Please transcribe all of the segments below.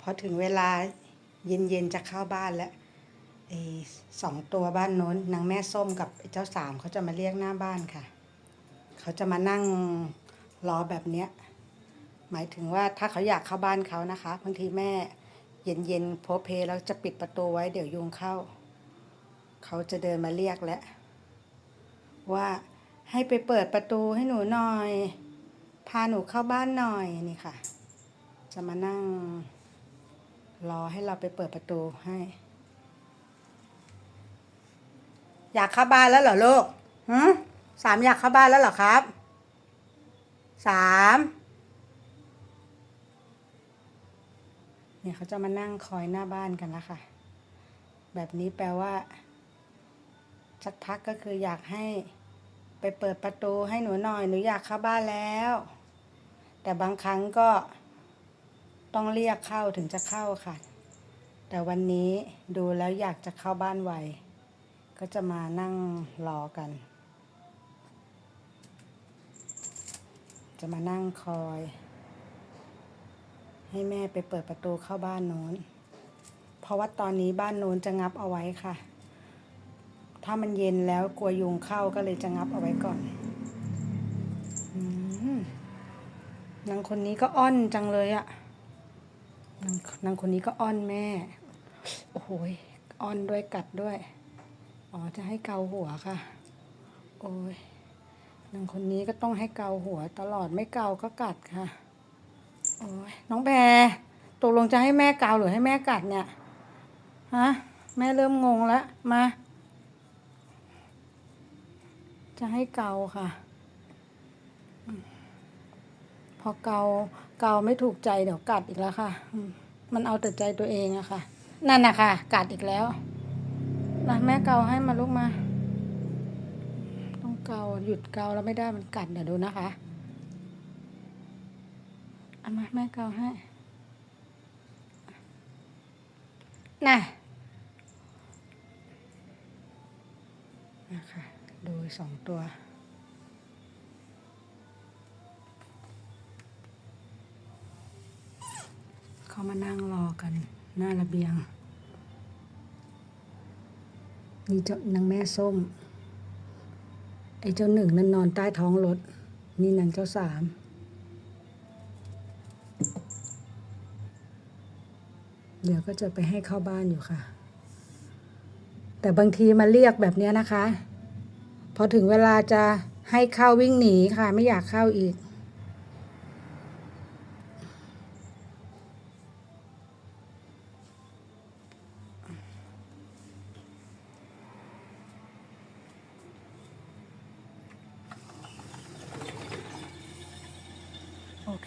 พอถึงเวลาเย็นๆจะเข้าบ้านแล้วไอ้สองตัวบ้านโน้นนางแม่ส้มกับเจ้าสามเขาจะมาเรียกหน้าบ้านค่ะ เขาจะมานั่งรอแบบเนี้ยหมายถึงว่าถ้าเขาอยากเข้าบ้านเขานะคะบางทีแม่เย็นๆโพเพแล้วจะปิดประตูไว้เดี๋ยวยุงเข้า เขาจะเดินมาเรียกแล้วว่าให้ไปเปิดประตูให้หนูหน่อย พาหนูเข้าบ้านหน่อยนี่ค่ะ จะมานั่ง รอให้เราไปเปิดประตูให้ อยากเข้าบ้านแล้วเหรอลูกหืสามอยากเข้าบ้านแล้วเหรอครับสามเนี่ยเขาจะมานั่งคอยหน้าบ้านกันแล้วค่ะแบบนี้แปลว่าสักพักก็คืออยากให้ไปเปิดประตูให้หนูหน่อยหนูอยากเข้าบ้านแล้ว แต่บางครั้งก็ ต้องเรียกเข้าถึงจะเข้าค่ะ แต่วันนี้ดูแล้วอยากจะเข้าบ้านไว ก็จะมานั่งรอกัน จะมานั่งคอย ให้แม่ไปเปิดประตูเข้าบ้านโน้น เพราะว่าตอนนี้บ้านโน้นจะงับเอาไว้ค่ะ ถ้ามันเย็นแล้วกลัวยุงเข้าก็เลยจะงับเอาไว้ก่อนนางคนนี้ก็อ้อนจังเลยอะ นางนางคนนี้ก็อ้อนแม่ โอ้โหยอ้อนด้วยกัดด้วย อ๋อ จะให้เกาหัวค่ะ โอ้ยนางคนนี้ก็ต้องให้เกาหัวตลอดไม่เกาก็กัดค่ะ โอ้ยน้องแบร์ตกลงจะให้แม่เกาหรือให้แม่กัดเนี่ย ฮะ แม่เริ่มงงแล้ว มา จะให้เกาค่ะ พอเกาเกาไม่ถูกใจเดี๋ยวกัดอีกแล้วค่ะ มันเอาแต่ใจตัวเองอะค่ะ นั่นนะคะกัดอีกแล้วมาแม่เกาให้มาลูกมา ต้องเกาหยุดเกาแล้วไม่ได้มันกัดเดี๋ยวดูนะคะเอามาแม่เกาให้น่ะนะคะดูสองตัว เขามานั่งรอกันหน้าระเบียง นี่เจ้านางแม่ส้ม ไอ้เจ้าหนึ่งนั่นนอนใต้ท้องรถ นี่นางเจ้าสามเดี๋ยวก็จะไปให้เข้าบ้านอยู่ค่ะ แต่บางทีมาเรียกแบบนี้นะคะ พอถึงเวลาจะให้เข้าวิ่งหนีค่ะ ไม่อยากเข้าอีก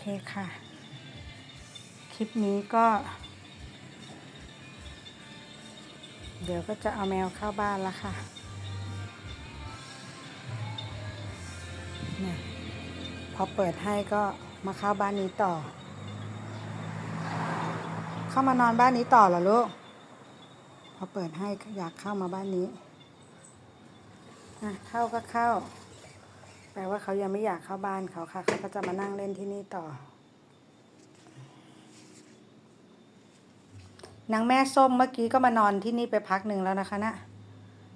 เคค่ะ คลิปนี้ก็ เดี๋ยวก็จะเอาแมวเข้าบ้านแล้วค่ะนี่พอเปิดให้ก็มาเข้าบ้านนี้ต่อ เข้ามานอนบ้านนี้ต่อเหรอลูก พอเปิดให้อยากเข้ามาบ้านนี้ อะ เข้าก็เข้า แปลว่าเขายังไม่อยากเข้าบ้านเขาค่ะ เขาก็จะมานั่งเล่นที่นี่ต่อนางแม่ส้มเมื่อกี้ก็มานอนที่นี่ไปพักหนึ่งแล้วนะคะนะ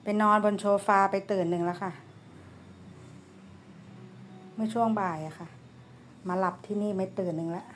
ไปนอนบนโซฟาไปตื่นหนึ่งแล้วค่ะ เมื่อช่วงบ่ายอะค่ะ มาหลับที่นี่ไม่ตื่นหนึ่งแล้ว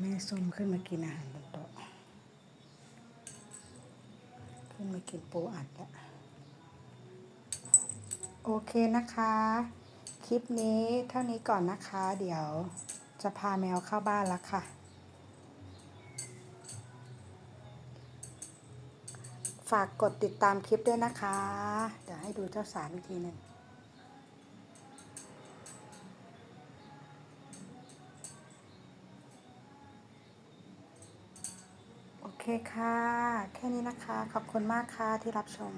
แม่ส้มขึ้นมากินอาหารบนโต๊ะขึ้นมากินปูอัดล้วโอเคนะคะ คลิปนี้เท่านี้ก่อนนะคะ เดี๋ยวจะพาแมวเข้าบ้านแล้วค่ะ ฝากกดติดตามคลิปด้วยนะคะ เดี๋ยวให้ดูเจ้าสามอีกทีหนึ่ง เคค่ะ แค่นี้นะคะ ขอบคุณมากค่ะที่รับชม